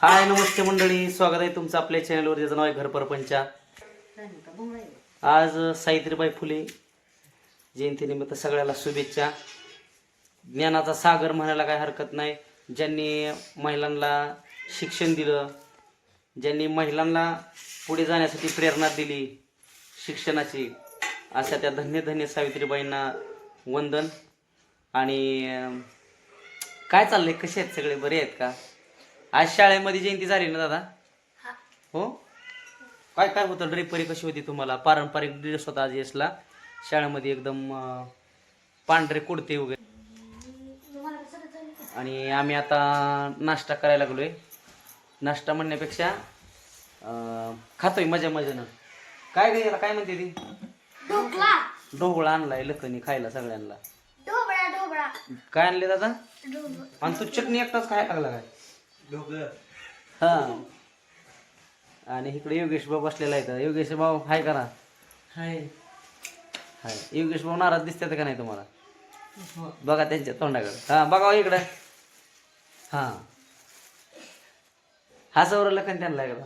हाय नमस्ते मंडळी. स्वागत आहे तुमचं आपल्या चॅनलवर ज्याचं नाव आहे घर परपंचा. आज सावित्रीबाई फुले जयंतीनिमित्त सगळ्याला शुभेच्छा. ज्ञानाचा सागर म्हणायला काही हरकत नाही. ज्यांनी महिलांना शिक्षण दिलं ज्यांनी महिलांना पुढे जाण्यासाठी प्रेरणा दिली शिक्षणाची अशा त्या धन्य धन्य सावित्रीबाईंना वंदन. आणि काय चाललंय? कसे आहेत सगळे? बरे आहेत का? आज शाळेमध्ये जयंती झाली ना दादा? हो. काय काय होतं? ड्रेपरी कशी होती तुम्हाला? पारंपरिक ड्रेस होता आज येसला शाळेमध्ये एकदम पांढरे कुडते वगैरे. आणि आम्ही आता नाश्ता करायला लागलोय. नाश्ता म्हणण्यापेक्षा खातोय मजा मजानं. काय गे याला काय म्हणते ती? ढोकळा ढोबळा आणलाय लखनी खायला सगळ्यांना. काय आणले दादा? आणि तू चटणी एकटाच खायला लागला काय? हा. आणि इकडे योगेश भाऊ बसलेला आहे योगेश भाऊ हाय करा हाय. हाय. योगेश भाऊ नाराज दिसतात का नाही तुम्हाला? बघा त्यांच्या तोंडाकडे. हा बघा हो इकडे. हा. हसवरं लखन त्यांना एकदा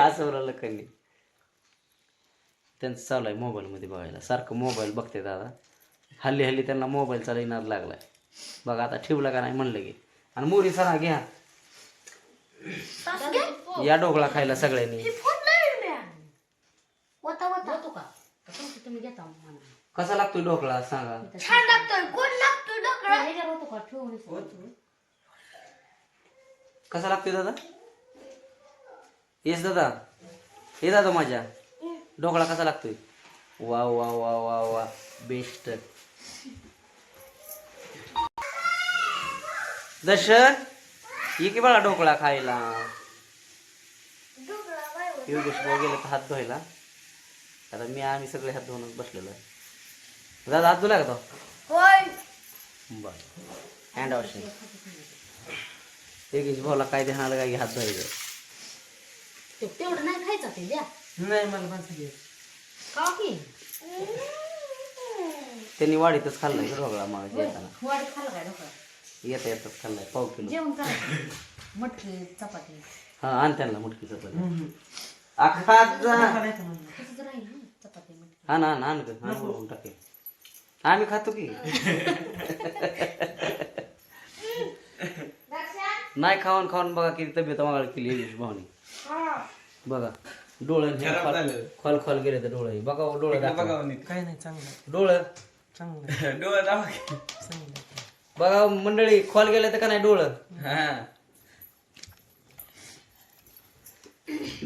हसवरं लखननी त्यांचं चालू आहे मोबाईलमध्ये बघायला. सारखं मोबाईल बघते दादा. हल्ली हल्ली त्यांना मोबाईल चालवणार लागलाय. बघा आता ठेवला का नाही म्हणलं की. आणि मोरी सरा घ्या. या ढोकळा खायला सगळ्यांनी. वता वता. तुम्ही घेता मला कसा लागतोय ढोकळा सांगा. छान लागतोय. कोण लागतोय ढोकळा? कसा लागतोय दादा? येस दादा. हे दादा माझ्या. ढोकळा कसा लागतोय? वा वा वा वा वा. बेस्ट. दर्शन ये की बाळा ढोकळा खायला. ढोकळा बाय योगेश भाऊ गेले तर हात धुवायला. आता मी आम्ही सगळे हात धुवूनच बसलेलो आहे. दादा हात धुला का तो? बर. हँड वॉशिंग योगेश भाऊला काय ध्यान आलं का की हात धुवायचं? ते तेवढं नाही खायचं ते द्या. नाही मला माणसं का की? त्यांनी वाडीतच खाल्लाय का ढोकळा मग येताना. येता येतच खाल्लाय पाव किलो. जेवण करायचं मटकी चपाती. हा आण त्यांना तसंच राहील ना चपाती मटकी. हा ना आण आण ग आण बघून टाके. आम्ही खातो की. नाही खाऊन खाऊन बघा किती तब्येत मागाळ केली भाऊनी बघा डोळे खोल खोल गेले तर डोळे. बघा हो, डोळे दाखवा. काय नाही चांगलं डोळं. चांगलं डोळा दाबा चांगलं बघा मंडळी खोल गेले तर का नाही डोळं? हा.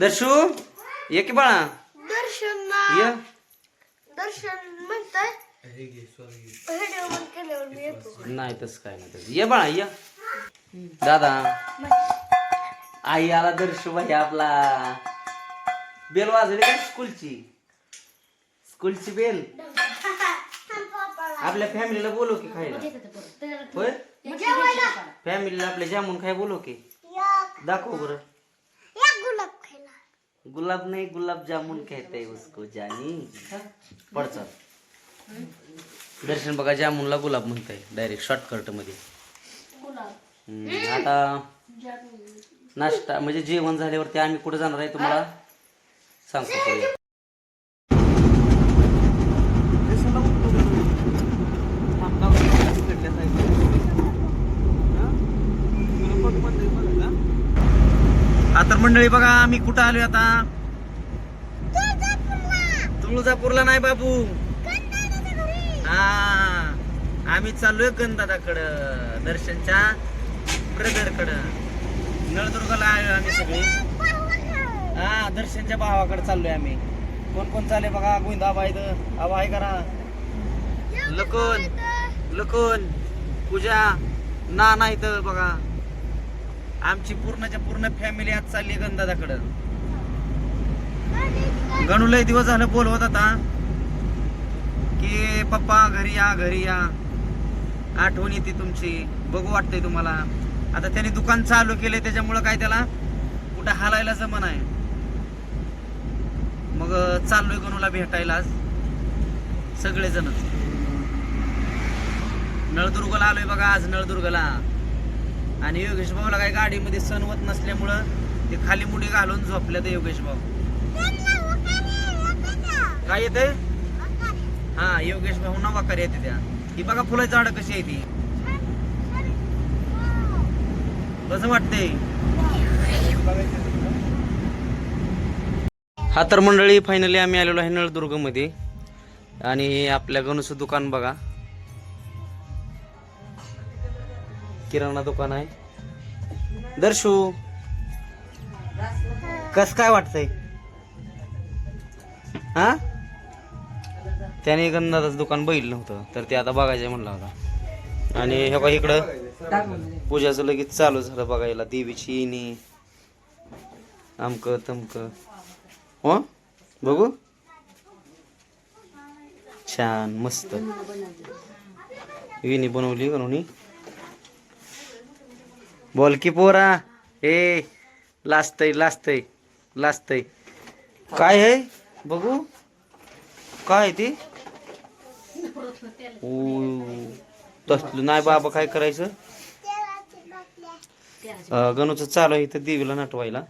दर्शू ये की बाळा? दर्शन ये. दर्शन म्हणताय. व्हिडिओ बंद केल्यावर मी येतो. नाही तसं काय नाही तसं. ये बाळा ये. दादा. आई आला दर्शू भाई आपला. बेल वाजली का स्कूलची? स्कूलची बेल? आपल्या फॅमिलीला बोलव की खायला. होय? फॅमिलीला आपल्या जामून खाय बोलव की. दाखव बरं. गुलाब गुलाब नहीं गुलाब जामुन कहते हैं उसको जानी. पडचा दर्शन बघा जामुनला गुलाब म्हणताय. डायरेक्ट शॉर्टकटमध्ये. हम्म, आता नाश्ता म्हणजे जेवण झाल्यावरती आम्ही कुठे जाणार आहे तुम्हाला? सांगतो पुढे. हा तर मंडळी बघा आम्ही कुठं आलोय आता? तुळजापूरला. नाही बाबू. हा. आम्ही चाललोय गणदादाकडं दर्शनच्या ब्रदरकडं नळदुर्गला आलोय आम्ही सगळे. हा दर्शनच्या भावाकडे चाललोय आम्ही. कोण कोण चालले बघा गोविंदा इथं. आबा आहे करा. लकोन लकोन पूजा ना नाही तर बघा. आमची पूर्णच्या पूर्ण फॅमिली आज चालली गणदादाकडं. गणू लय दिवस झालं बोलवत आता की पप्पा घरी या घरी या. आठवण येते तुमची. बघू वाटतंय तुम्हाला. आता त्यांनी दुकान चालू केलंय त्याच्यामुळं काय त्याला कुठं हालायला जमन आहे. मग चाललोय गणूला भेटायला आज. सगळेजणच नळदुर्गला आलोय बघा आज नळदुर्गला. आणि योगेश भाऊला काय गाडीमध्ये सण होत नसल्यामुळं ते खाली मुडी घालून झोपले ते योगेश भाऊ. काय येते हा योगेश भाऊ ना वाकार येते त्या. ही बघा फुलाची झाडं कशी आहे ती. कसं वाटतंय? हा तर मंडळी फायनली आम्ही आलेलो आहे नळदुर्गमध्ये. आणि आपल्या गणूचं दुकान बघा. किराणा दुकान आहे. दर्शू कस काय वाटतंय? हा? त्याने गंधाचं दुकान बघितलं नव्हतं तर ते आता बघायचं म्हणलं होता. आणि हे बघा इकडं पूजाचं लगेच चालू झालं बघायला देवीची इनी आमक तमक. हो? बघू? छान मस्त. विणी बनवली बनवणी बोल की पोरा. हे लाजतय लाजतय लाजतय. काय आहे बघू. काय आहे ते? तसलं नाही बाबा काय करायचं? अं, गणूचं चालू आहे इथं देवीला नटवायला.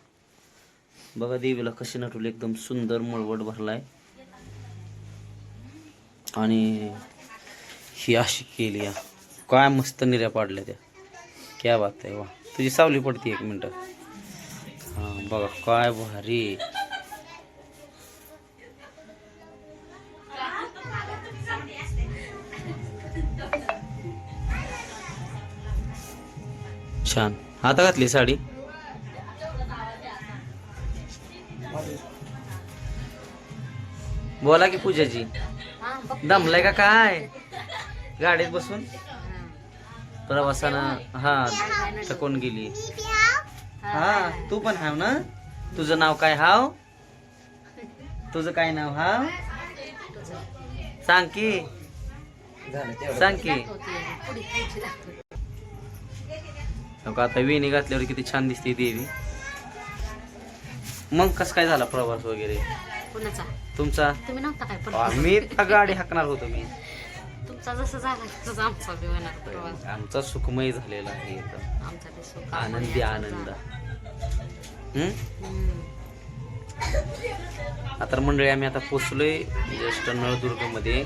बघा देवीला कशी नटवली. एकदम सुंदर मळवट भरलाय. आणि ही अशी केली या काय मस्त निर्या पाडल्या त्या. क्या बात आहे वा तुझी सावली पडते एक मिनिट। हा बघा काय भारी। छान। आता घातली साडी? बोला की पूजाजी। हा बघ. दमलाय का काय? गाडीत बसून? प्रवासानं हा थकून गेली. हा तू पण हाव ना? तुझं नाव काय हाव? तुझं काय नाव हाव? सांग की. सांग की. हो आता वेणी घातल्यावर किती छान दिसते देवी. मग कस काय झाला प्रवास वगैरे? तुमचा? तुम्ही नव्हता काय? मी गाडी हाकणार होतो मी. तुमचा जसं झाला आमचा बी होणार प्रवास. आमचा सुखमय झालेला आहे. आमचा बी सुख आनंदी आनंद. हम्म? आता मंडळी आम्ही आता पोचलोय जस्ट नळदुर्गमध्ये.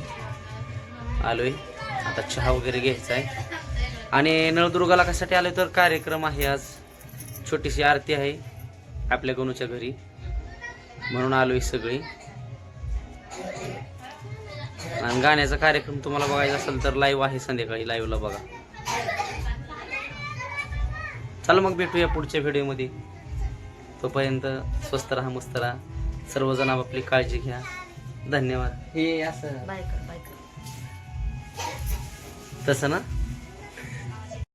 आलोय. आता चहा वगैरे घ्यायचा आहे. आणि नळदुर्गाला कशासाठी आलोय तर कार्यक्रम आहे आज. छोटीशी आरती आहे आपल्या गणूच्या घरी. म्हणून आलोय सगळी. आणि गाण्याचा कार्यक्रम तुम्हाला बघायचा असेल तर लाईव्ह आहे संध्याकाळी लाईव्हला बघा. चला मग भेटूया पुढच्या व्हिडिओमध्ये तोपर्यंत स्वस्त राहा मस्त राहा. सर्वजण आपली काळजी घ्या. धन्यवाद. हे असं. तसं ना?